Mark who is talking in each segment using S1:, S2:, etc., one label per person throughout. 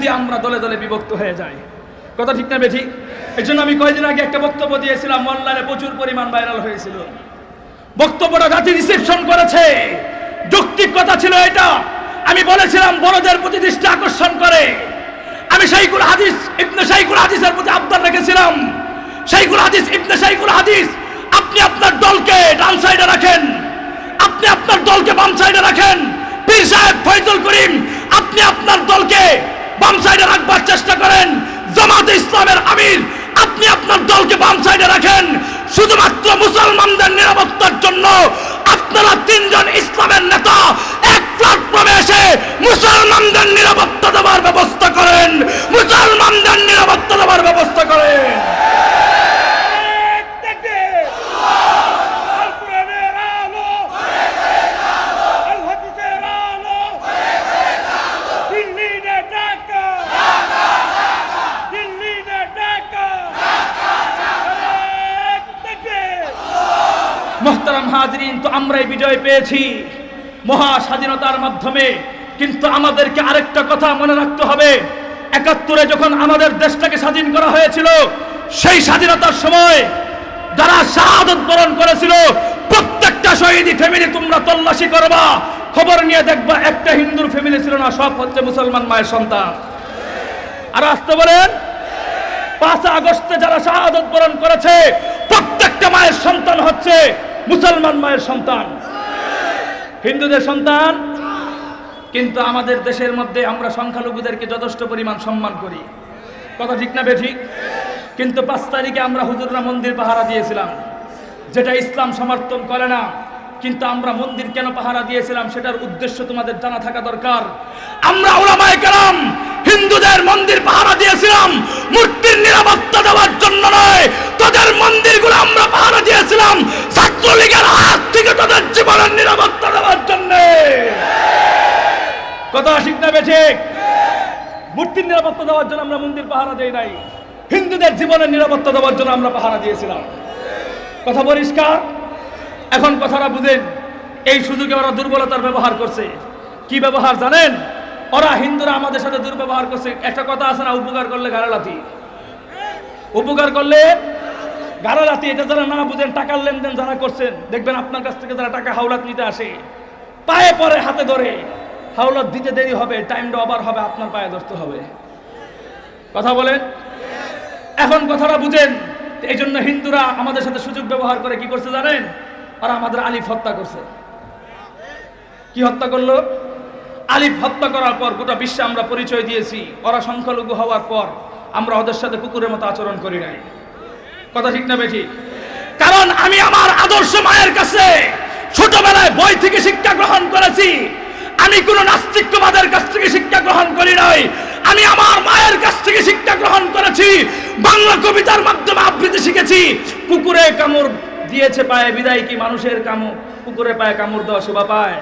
S1: যদি আমরা দলে দলে বিভক্ত হয়ে যাই। কথা ঠিক না বেঠিক এই জন্য আমি কয়েকদিন আগে একটা বক্তব্য দিয়েছিলাম, অনলাইনে প্রচুর পরিমাণ ভাইরাল হয়েছিল। বক্তব্যটা জাতি রিসেপশন করেছে। যৌক্তিক কথা ছিল এটা। আমি বলেছিলাম, বড়দের প্রতি দৃষ্টি আকর্ষণ করে। আমি শাইকুল হাদিস ইবনে শাইকুল হাদিসের প্রতি আবদার রেখেছিলাম। শাইকুল হাদিস ইবনে শাইকুল হাদিস, আপনি আপনার দলকে ডান সাইডে রাখেন। আপনি আপনার দলকে বাম সাইডে রাখেন। পীর সাহেব ফয়জুল করিম, আপনি আপনার দলকে বাম সাইডে রাখবার চেষ্টা করেন। জামাতে ইসলামের আমির, আপনি আপনার দলকে বাম সাইডে রাখেন। শুধুমাত্র মুসলমানদের নিরাপত্তার জন্য আপনারা তিনজন ইসলামের নেতা এক প্ল্যাটফর্মে এসে মুসলমানদের নিরাপত্তা দেওয়ার ব্যবস্থা করেন। হাজরিন, তো আমরাই বিজয় পেয়েছি। মহা স্বাধীনতার মাধ্যমে। কিন্তু আমাদেরকে আরেকটা কথা মনে রাখতে হবে। একাত্তরে যখন আমাদের দেশটাকে স্বাধীন করা হয়েছিল, সেই স্বাধীনতার সময় যারা শাহাদত বরণ করেছিল, প্রত্যেকটা শহীদি ফ্যামিলি তোমরা তল্লাশি করবা। খবর নিয়ে দেখবা, একটা হিন্দুর ফ্যামিলি ছিল না, সব হচ্ছে মুসলমান মায়ের সন্তান। আর আসতে বলেন পাঁচ আগস্টে যারা শাহাদত বরণ করেছে, প্রত্যেকটা মায়ের সন্তান হচ্ছে মুসলমান মায়ের সন্তান। হিন্দুদের সন্তান। কিন্তু আমাদের দেশের মধ্যে আমরা সংখ্যালঘুদেরকে যথেষ্ট পরিমাণ সম্মান করি। কথা ঠিক না বেঠিক? কিন্তু পাঁচ তারিখে আমরা হুজুররা মন্দির পাহারা দিয়েছিলাম। যেটা ইসলাম সমর্থন করে না, কিন্তু আমরা মন্দির কেন পাহারা দিয়েছিলাম সেটার উদ্দেশ্য তোমাদের জানা থাকা দরকার। আমরা হিন্দুদের মন্দির পাহারা দিয়েছিলাম মূর্তির নিরাপত্তা দেওয়ার জন্য নয় তোদের মন্দিরগুলো আমরা পাহারা দিয়েছিলাম ছাত্রলীগের হাত থেকে তোদের জীবনের নিরাপত্তা দেওয়ার জন্য কথা ঠিক না, বেঠিক। মূর্তির নিরাপত্তা দেওয়ার জন্য আমরা মন্দির পাহারা দেই নাই। হিন্দুদের জীবনের নিরাপত্তা দেওয়ার জন্য আমরা পাহারা দিয়েছিলাম। কথা পরিষ্কার এখন কথাটা বুঝেন, এই সুযোগে ওরা দুর্বলতার ব্যবহার করছে। কি ব্যবহার জানেন? ওরা হিন্দুরা আমাদের সাথে দুর্ব্যবহার করছে। একটা কথা আছে না, উপকার করলে গাড়ালাতি উপকার করলে গাড়ালাতি এটা যারা না বুঝেন, টাকার লেনদেন যারা করছেন, দেখবেন আপনার কাছ থেকে যারা টাকা হাওলাত নিতে আসে, পায়ে পরে হাতে ধরে। হাওলাত দিতে দেরি হবে টাইমটা ওভার হবে, আপনার পায়ে ধরতে হবে। কথা বলেন? এখন কথাটা বুঝেন এই জন্য হিন্দুরা আমাদের সাথে সুযোগ ব্যবহার করে কি করছে জানেন? ওরা আমাদের আলিফ হত্যা করছে। কি হত্যা করল? আলিফ হত্যা করার পর গোটা বিশ্বে আমরা পরিচয় দিয়েছি। ওরা সংখ্যালঘু হওয়ার পর আমরা ওদের সাথে কুকুরের মতো আচরণ করি নাই। কথা ঠিক না বেঠিক? কারণ আমি আমার আদর্শ মায়ের কাছে ছোটবেলায় বই থেকে শিক্ষা গ্রহণ করেছি। আমি কোন নাস্তিক্যবাদের কাছ থেকে শিক্ষা গ্রহণ করি নাই। আমি আমার মায়ের কাছ থেকে শিক্ষা গ্রহণ করেছি। বাংলা কবিতার মাধ্যমে আবৃত্তি শিখেছি। কুকুরে কামড় দিয়েছে পায়ে বিদায় কি মানুষের কামড়? কুকুরে পায়ে কামড় দেওয়া শোভা পায়?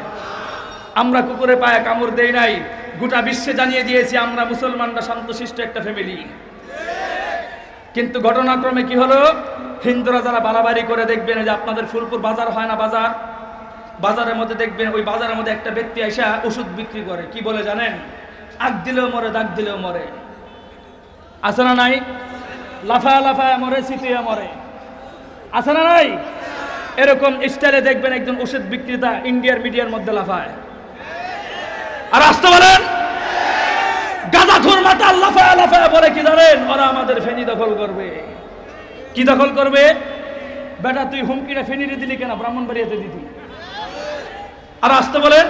S1: আমরা কুকুরে পায়ে কামড় দেই নাই। গোটা বিশ্বে জানিয়ে দিয়েছি, আমরা মুসলমানরা শান্তশিষ্ট একটা ফ্যামিলি কিন্তু ঘটনাক্রমে কি হলো? হিন্দুরা যারা বাড়াবাড়ি করে দেখবেন যে আপনাদের ফুলপুর বাজার হয় না বাজার? বাজারের মধ্যে দেখবেন, ওই বাজারের মধ্যে একটা ব্যক্তি এসে ওষুধ বিক্রি করে। কি বলে জানেন? আগ দিলেও মরে, দাগ দিলেও মরে। আছে না নাই? লাফা লাফায় মরে সিটিয়ে মরে। আছে না নাই? এরকম স্টাইলে দেখবেন একজন ওষুধ বিক্রেতা ইন্ডিয়ার মিডিয়ার মধ্যে লাফায়। আর আসতে বলেন? গাঁজাখোর মাথা লাফায় লাফায় বলে কি জানেন? ওরা আমাদের ফেনি দখল করবে। কি দখল করবে? বেটা, তুই হুমকিটা ফেনিরে দিলি কেন? ব্রাহ্মণবাড়িয়াতে দিতি। আর আসতে বলেন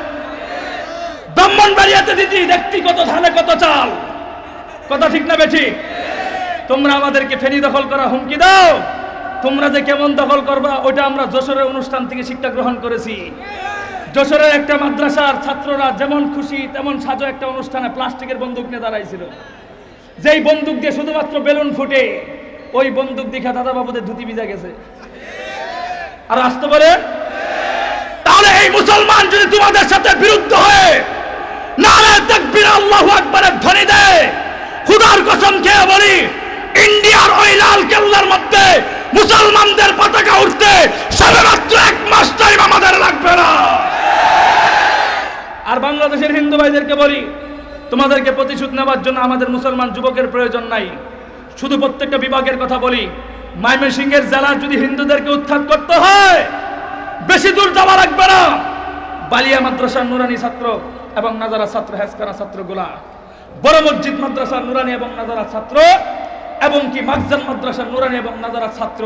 S1: ব্রাহ্মণবাড়িয়াতে দিদি, দেখতি কত ধানে কত চাল। কথা ঠিক না বেঠি তোমরা আমাদেরকে ফেনি দখল করা হুমকি দাও। তোমরা যে কেমন দখল করবা ওটা আমরা যশোরের অনুষ্ঠান থেকে শিক্ষা গ্রহণ করেছি। যশোরের একটা মাদ্রাসার ছাত্ররা যেমন খুশি, তেমন সাজো একটা অনুষ্ঠানে প্লাস্টিকের বন্দুক নিয়ে দাঁড়াইছিল। যেই বন্দুক দিয়ে শুধুমাত্র বেলুন ফুটে, ওই বন্দুক দেখা দাদা বাবুদের ধুতি ভিজা গেছে। আর আসতে তাহলে মুসলমান যদি তোমাদের সাথে বিরুদ্ধ হয়ে নারে তাকবীর আল্লাহু আকবারের ধ্বনি দেয়, খুদার কসম খেয়ে বলি, ইন্ডিয়ার ওই লাল কেল্লার মধ্যে মুসলমানদের পতাকা উঠতে সবেমাত্র এক মাস টাইম আমাদের লাগবে না। আর বাংলাদেশের হিন্দু ভাইদেরকে বলি, তোমাদেরকে প্রতিশোধ নেওয়ার জন্য আমাদের মুসলমান যুবকের প্রয়োজন নাই। শুধু প্রত্যেকটা বিভাগের কথা বলি, ময়মনসিংহের জেলা যদি হিন্দুদেরকে উৎখাত করতে হয় বেশি দূর যাওয়া লাগবে না। বালিয়া মাদ্রাসার নুরানি ছাত্র এবং নাজারা ছাত্র হেসকারা ছাত্রগুলা বড় মসজিদ মাদ্রাসার নুরানি এবং নাজারা ছাত্র, এবং কি মাকজান মাদ্রাসার নুরানি এবং নাজারা ছাত্র।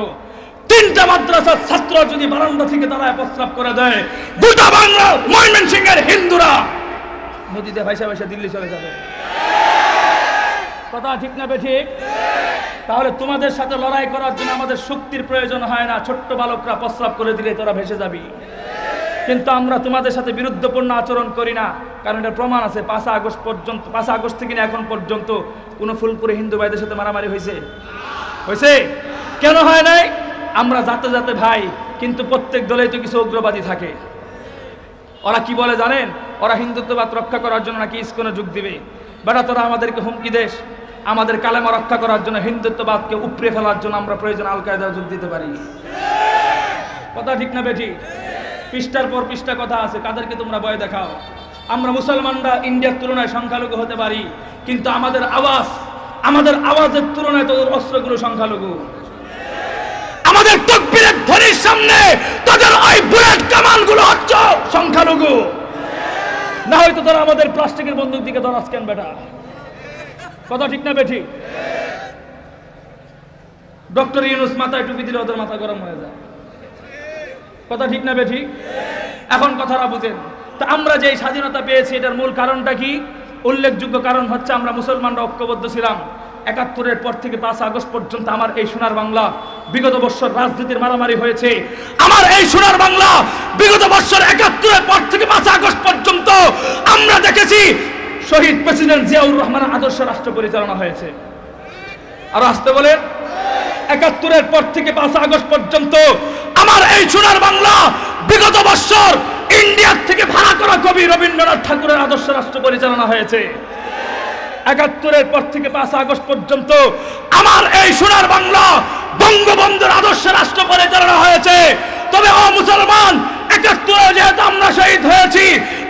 S1: তিনটা মাদ্রাসার ছাত্র যদি বারান্দা থেকে দাঁড়ায় প্রস্রাব করে দেয়, গোটা বাংলা ময়মনসিংহের হিন্দুরা নদীতে ভাইসা ভাইসা দিল্লি চলে যাবে। কথা ঠিক না বে ঠিক? তাহলে তোমাদের সাথে লড়াই করার জন্য আমাদের শক্তির প্রয়োজন হয় না। ছোট্ট বালকরা প্রস্রাব করে দিলে তোরা ভেসে যাবি। কিন্তু আমরা তোমাদের সাথে বিরুদ্ধপূর্ণ আচরণ করি না। কারণ এটা প্রমাণ আছে। পাঁচ আগস্ট পর্যন্ত পাঁচ আগস্ট থেকে এখন পর্যন্ত কোনো ফুলপুরে হিন্দু ভাইদের সাথে মারামারি হয়েছে। হয়েছে? কেন হয় নাই? আমরা যাতে যাতে ভাই, কিন্তু প্রত্যেক দলেই তো কিছু উগ্রবাদী থাকে। ওরা কি বলে জানেন? ওরা হিন্দুত্ববাদ রক্ষা করার জন্য নাকি ইস্কনে যোগ দিবে। বেটা, তোরা আমাদেরকে হুমকি দেশ আমাদের কালেমা রক্ষা করার জন্য, হিন্দুত্ববাদকে উপড়ে ফেলার জন্য আমরা প্রয়োজন আল কায়দা যোগ দিতে পারি। কথা ঠিক না বেঠি? পৃষ্ঠার পর পৃষ্ঠা কথা আছে, কাদেরকে তোমরা ভয় দেখাও? আমরা মুসলমানরা ইন্ডিয়ার তুলনায় সংখ্যালঘু হতে পারি, কিন্তু আমাদের আওয়াজ, আমাদের আওয়াজের তুলনায় তোদের অস্ত্রগুলো সংখ্যালঘু। আমাদের তকবীরের ধ্বনির সামনে তাদের ওই বুলেট কামানগুলো হচ্ছে সংখ্যালঘু। না হয়তো তারা আমাদের প্লাস্টিকের বন্দুক দিকে ধরাস কেন বেটা। কথা ঠিক না বেঠি? ডক্টর ইউনুস মাথায় টুপি দিলে ওদের মাথা গরম হয়ে যায়। কথা ঠিক না বেঠি? এখন কথাটা বুঝেন। তা আমরা যে স্বাধীনতা পেয়েছি, এটার মূল কারণটা কি? উল্লেখযোগ্য কারণ হচ্ছে আমরা মুসলমানরা ঐক্যবদ্ধ ছিলাম। একাত্তরের পর থেকে পাঁচ আগস্ট পর্যন্ত আমার এই সোনার বাংলা বিগত বছর রাজনীতির মারামারি হয়েছে। আমার এই সোনার বাংলা বিগত বছর একাত্তরের পর থেকে পাঁচ আগস্ট পর্যন্ত আমরা দেখেছি শহীদ প্রেসিডেন্ট জিয়াউর রহমানের আদর্শ রাষ্ট্র পরিচালনা হয়েছে। আর আসতে বলেন। একাত্তরের পর থেকে পাঁচ আগস্ট পর্যন্ত আমার এই সোনার বাংলা বিগত বছর ইন্ডিয়ার থেকে ভাড়া করা কবি রবীন্দ্রনাথ ঠাকুরের আদর্শ রাষ্ট্র পরিচালনা হয়েছে। একাত্তরের পর থেকে পাঁচ আগস্ট পর্যন্ত আমার এই সোনার বাংলা বঙ্গবন্ধুর আদর্শ রাষ্ট্র পরিচালনা হয়েছে। তবে ও মুসলমান একাত্তরে যেহেতু আমরা শহীদ হয়েছি